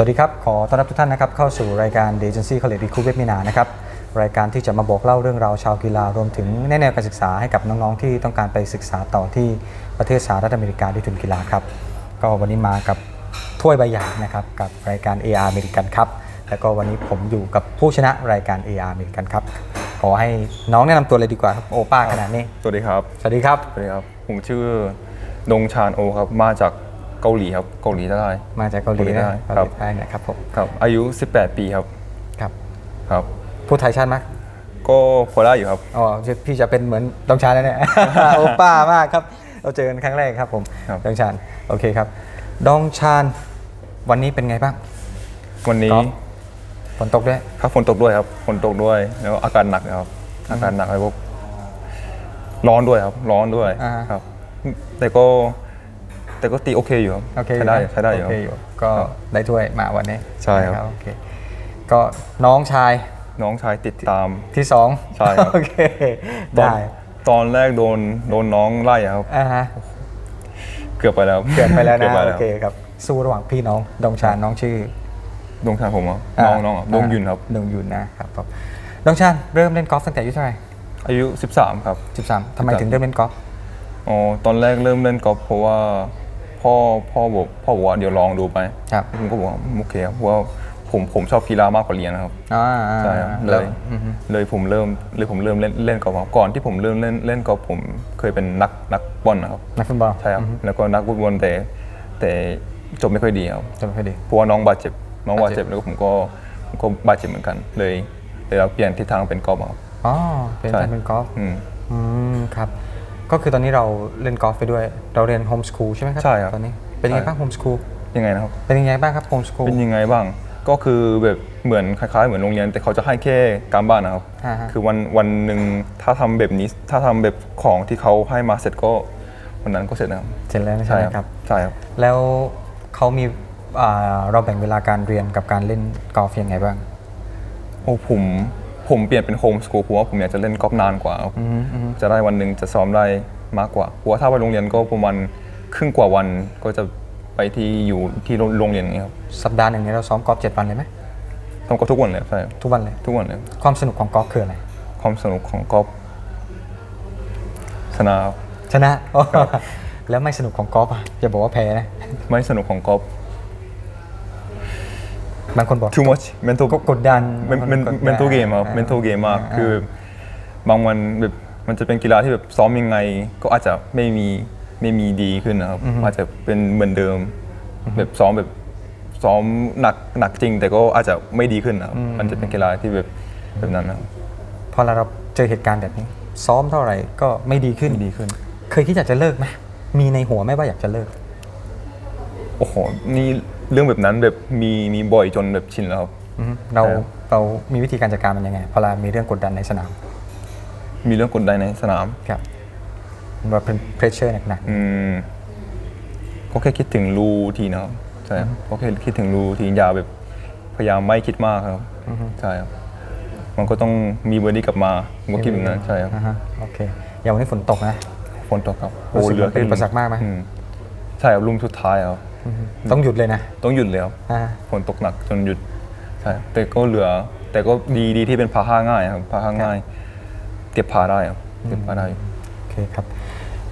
วัสดีครับ ขอต้อนรับทุกท่านนะครับเข้าสู่รายการ The Agency College Recruit Webinar นะครับรายการที่จะมาบอกเล่าเรื่องราวชาวกีฬารวมถึงแนะแนวการศึกษาให้กับน้องๆที่ต้องการไปศึกษาต่อที่ประเทศสหรัฐอเมริกาด้วยทุนกีฬาครับก็วันนี้มากับถ้วยใบใหญ่นะครับกับรายการ AR อเมริกันครับแล้วก็วันนี้ผมอยู่กับผู้ชนะรายการ AR อเมริกันครับขอให้น้องแนะนำตัวเลยดีกว่าครับโอป้าขนาดนี้สวัสดีครับสวัสดีครับสวัสดีครับผมชื่อดงชานโอครับมาจาก เกาหลีครับเกาหลีใต้ มาจากเกาหลีนะเกาเกาหลีหใต้ลีใต้นะครับผมครับอายุ 18 ปีครับครับครับพูดไทยชัดไหมก็พอได้อยู่ครับอ๋อพี่จะเป็นเหมือนดองชานแล้วเนี่ยโอป้ามากครับเราเจอกันครั้งแรกครับผมครับดองชานโอเคครับ ดองชานวันนี้เป็นไงบ้าง วันนี้ครับฝนตกด้วยครับฝนตกด้วยครับฝนตกด้วยแล้วอากาศหนักครับ อากาศหนักแล้วก็ร้อนด้วยครับ ร้อนด้วยอ่าครับ แต่ก็ แต่ก็ตีโอเคอยู่ครับโอเคใช้ได้อยู่นะใช้ได้อยู่โอคเครับอยู่ก็ได้ถ้วยมาวันนี้ใช่ครับ นะโอเคก็น้องชายน้องชายติดตาม ที่สองใช่ครับ โอเคตอนได้ตอนแรกโดนโดนน้องไล่อะครับ อ่าฮะเกือบไปแล้วครับเกิดไปแล้วกืนะอบไปโอแล้วเคครับสู้ระหว่างพี่น้องดองชานน้องชื่อดงชายผมอะน้องน้องอะดงยุนครับ ดงยุนนะครับผมดองชานเริ่มเล่นกอล์ฟตั้งแต่อายุเท่าไหร่อายุ 13 ครับ 13ทำไมถึงเริ่มเล่นกอล์ฟ อ๋อตอนแรกเริ่มเล่นกอล์ฟเพราะว่า พ่อพ่อบอกพ่อบอกว่าเดี๋ยวลองดูไปครับผมก็บอกว่าโอเคครับเพราะว่าผมผมชอบกีฬามากกว่าเรียนนะครับอ่าอ่าใช่ครับแล้เลวยอือฮึเลยผมเริ่มเลยผมเริ่มเล่นเล่นกอล์ฟครับก่อนที่ผมเริ่มเล่นเล่นกอล์ฟผมเคยเป็นนักนักบอลนะครับนักฟุตบอลใช่ครับแล้วก็นักฟุตบอลแต่แต่จบไม่ค่อยดีครับจำไม่ค่อยดีเพราะว่าน้องบาดเจ็บน้องบาดเจ็บบาดเจ็แล้วก็ผมก็ผมก็บาดเจ็บเหมือนกัน เลยเลยเราเปลี่ยนทิศทางเป็นกอล์ฟครับอ๋อเป็นใช่การเป็นกอล์ฟอืมอืมครับ ก็คือตอนนี้เราเล่นกอล์ฟไปด้วย เราเรียนโฮมสคูลใช่ไหมครับใช่ครับ ตอนนี้เป็นยังไงใช่บ้างโฮมสคูลยังไงนะครับ เป็นยังไงบ้างครับโฮมสคูลเป็นยังไงบ้าง ก็คือแบบเหมือนคล้ายๆ เหมือนโรงเรียนแต่เขาจะให้แค่การบ้านนะครับอ่าฮะ คือวันวันหนึ่งถ้าทำแบบนี้ถ้าทำแบบของที่เขาให้มาเสร็จก็วันนั้นก็เสร็จนะครับเสร็จแล้วใช่ไหมครับ ใช่ครับ แล้วเขามีอ่าเราแบ่งเวลาการเรียนกับการเล่นกอล์ฟยังไงบ้าง โอ้ผม ผมเปลี่ยนเป็นโฮมสกูลเพราะว่าผมอยากจะเล่นกอล์ฟนานกว่าครับอืมอืมจะได้วันหนึ่งจะซ้อมได้มากกว่าเพราะว่าถ้าไปโรงเรียนก็ประมาณครึ่งกว่าวันก็จะไปที่อยู่ที่โรงเรียนอย่างเงี้ยครับสัปดาห์หนึ่งเนี่ยเราซ้อมกอล์ฟเจ็ดวันเลยไหมทำกอล์ฟทุกวันเลยครับใช่ทุกวันเลยทุกวันเลย ความสนุกของกอล์ฟคืออะไรความสนุกของกอล์ฟชนะครับชนะแล้วไม่สนุกของกอล์ฟอะอย่าบอกว่าแพ้นะไม่สนุกของกอล์ฟ บางคนบอก too much mental ก็กดดันมันมันบางคกดดั mental game ครับอ่า mental game มากอ่าคือบางวันแบบมันจะเป็นกีฬาที่แบบซ้อมยังไง ก็อาจจะไม่มีไม่มีดีขึ้นนะครับอาจจะเป็นเหมือนเดิม แบบซ้อมแบบซ้อมหนักหนักจริง แต่ก็อาจจะไม่ดีขึ้นนะครับมันจะเป็นกีฬาที่แบบแบบนั้นนะครับพอเราเจอเหตุการณ์แบบนี้ ซ้อมเท่าไหร่ก็ไม่ดีขึ้นไม่ดีขึ้น เคยคิดอยากจะเลิกไหมมีในหัวไหมว่าอยากจะเลิกโอ้โหนี่ เรื่องแบบนั้นแบบมีมีบ่อยจนแบบชินแล้วครับ อือฮึเราใช่ครับ เรามีวิธีการจัดการมันยังไงพอเรามีเรื่องกดดันในสนามมีเรื่องกดดันในสนาม ครับว่าเป็นเพรสเชอร์หนักอืมก็แค่คิดถึงรูทีนะครับ ใช่ครับก็แค่คิดถึงรูทีอยาแบบพยายามไม่คิดมากครับ ใช่ครับ มันก็ต้องมีเบอร์ดี้กลับมาผมก็คิดแบบนั้น ใช่ครับ ๆอ่าฮะโอเคอย่างวันนี้ฝนตกนะ ฝนตกครับรู้สึกหลืมันเป็นอุปสรรคมากไหม อืใช่ครับลุมสุดท้ายครับ ต้องหยุดเลยนะ ต้องหยุดเลยครับอ่า ฝนตกหนักจนหยุดใช่ครับแต่ก็เหลือ แต่ก็ดีดีที่เป็นพาห้าง่ายครับพาห้าง่าย เก็บพาได้ครับเก็บพาได้อยู่โอเคครับ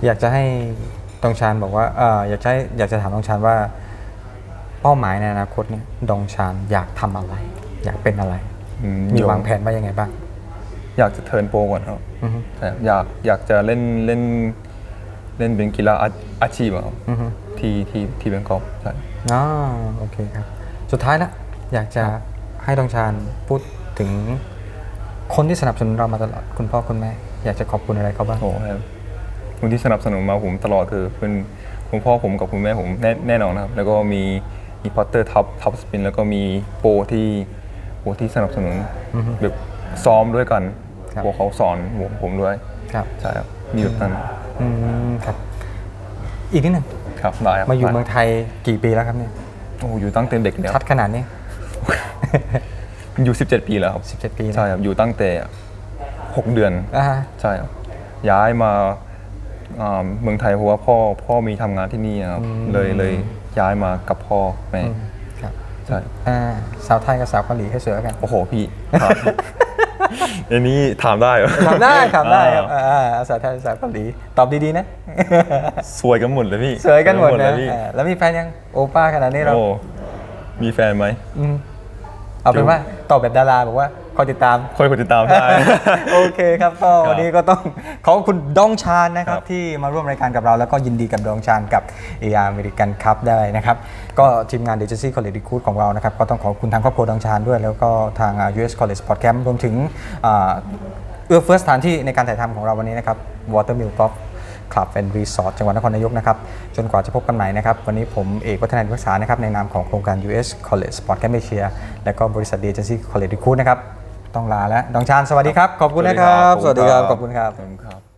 อยากจะให้ดองชานบอกว่าเอออยากจะให้อยากจะถามดองชานว่า เป้าหมายในอนาคตเนี่ยดองชานอยากทำอะไร อยากเป็นอะไร อืมีเดี๋ยว วางแผนว่ายังไงบ้าง อยากจะเทิร์นโปรก่อนครับอือฮึ ใช่ครับอยากอยากจะเล่นเล่นเล่นเป็นกีฬาอาอาชีพอะครับ อือฮึ ที่ที่ที่เป็นกอล์ฟใช่ อ๋อโอเคครับ สุดท้ายแล้วอยากจะให้ดองชานพูดถึงคนที่สนับสนุนเรามาตลอดคุณพ่อคุณแม่ อยากจะขอบคุณอะไรเขาบ้าง โอ้ครับคนที่สนับสนุนมาผมตลอดคือเป็นคุณพ่อผมกับคุณแม่ผมแน่แน่นอนนะครับ แล้วก็มีมีพอตเตอร์ท็อปท็อปสปินแล้วก็มีโปรที่โปรที่สนับสนุนแบบซ้อมด้วยกันครับ โปรเขาสอนผมผมด้วยครับ ใช่ครับมีแบบนั้น อืมครับ อีกนิดหนึ่ง ครับได้ครับมาอยู่ได้เมืองไทยกี่ปีแล้วครับเนี่ยโอ้อยู่ตั้งแต่เด็กเลยคชัรัดบขนาดนี้ อยู่ 17 ปีแล้วครับ 17 ปีแล้วใช่ครับอยู่ตั้งแต่ 6 เดือนอ่าฮะใช่ครับย้ายมาอ่าเมืองไทยเพราะว่าพ่อพ่อมีทำงานที่นี่ครับเลยเลยย้ายมากับพ่อแม่ครับใใช่อ่าสาวไทยกับสาวเกาหลีให้สวยกัน โอ้โหพี่ครับ อันนี้ถามได้เหรอถามได้ถามได้ครับอ่าอ่าอ่าสาวไทยสาวเกาหลีตอบดีๆนะ สวยกันหมดเลยพี่สวยกันหมดเลนะยพี่อ่าแล้วมีแฟนยังโอป้าขนาดนี้เราโอ้มีแฟนไหมอืมเอาเป็นว่าตอบแบบดาราบอกว่าค อยติดตาม คอยกดติดตามได้ โอเคครับก็วันนี้ก็ต้องขอบคุณดองชานนะครับ ครับ ที่มาร่วมรายการกับเรา แล้วก็ยินดีกับดองชานกับเออเมริกันคัพได้นะครับ ก็ทีมงานเดจซี่คอลเลจดีคูดของเรานะครับ ก็ต้องขอบคุณทางครอบครัวดองชานด้วย แล้วก็ทาง US College Sport Camp รวมถึงอ่าเอื้อเฟื้อสถานที่ในการถ่ายทำของเราวันนี้นะครับ Watermill Golf คลับแอนด์รีสอร์ทจังหวัดนครนายกนะครับ จนกว่าจะพบกันใหม่นะครับ วันนี้ผมเอกวัฒนาวิษานะครับในนามของโครงการ US College Sport Camp Asia และก็บริษัท d เ g e n c y College Recruit นะครับ ต้องลาแล้วดองชานสวัสดีครับ ขอบคุณนะครับขอบคุณครับ ขอบคุณครับขอบคุณครับ